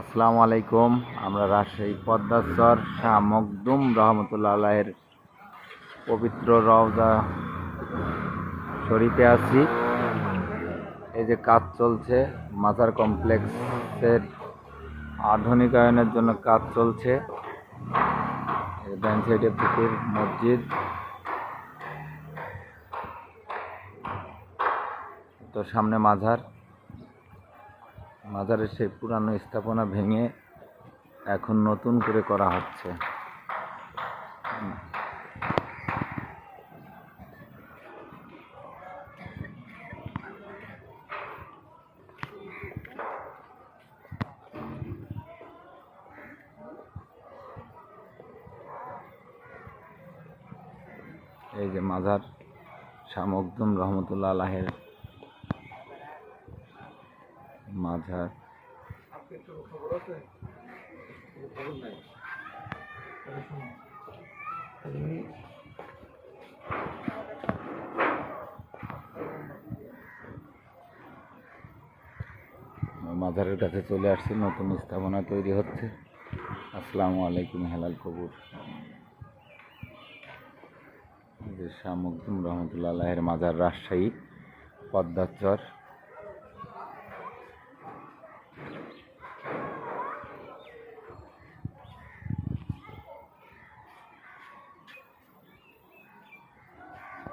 আসসালামু আলাইকুম, আমরা রাজশাহী পদ্মাচর শাহ মকদুম রহমতুল্লাহ পবিত্র রওজা শরীফে আছি। এই যে কাজ চলছে, মাজার কমপ্লেক্সের আধুনিকায়নের জন্য কাজ চলছে। মসজিদ। তো সামনে মাজার। মাজারের সেই পুরানো স্থাপনা ভেঙে এখন নতুন করে করা হচ্ছে। এই যে মাজার শাহ মখদুম রহমতুল্লাহ আলাহের মাজার মাঝারের কাছে চলে আসছি নতুন স্থাপনা তৈরি হচ্ছে। আসসালামু আলাইকুম হেলাল কবুর। শাহ মখদুম রহমতুল্লাহ আলাহের মাজার রাজশাহী পদ্মাচর।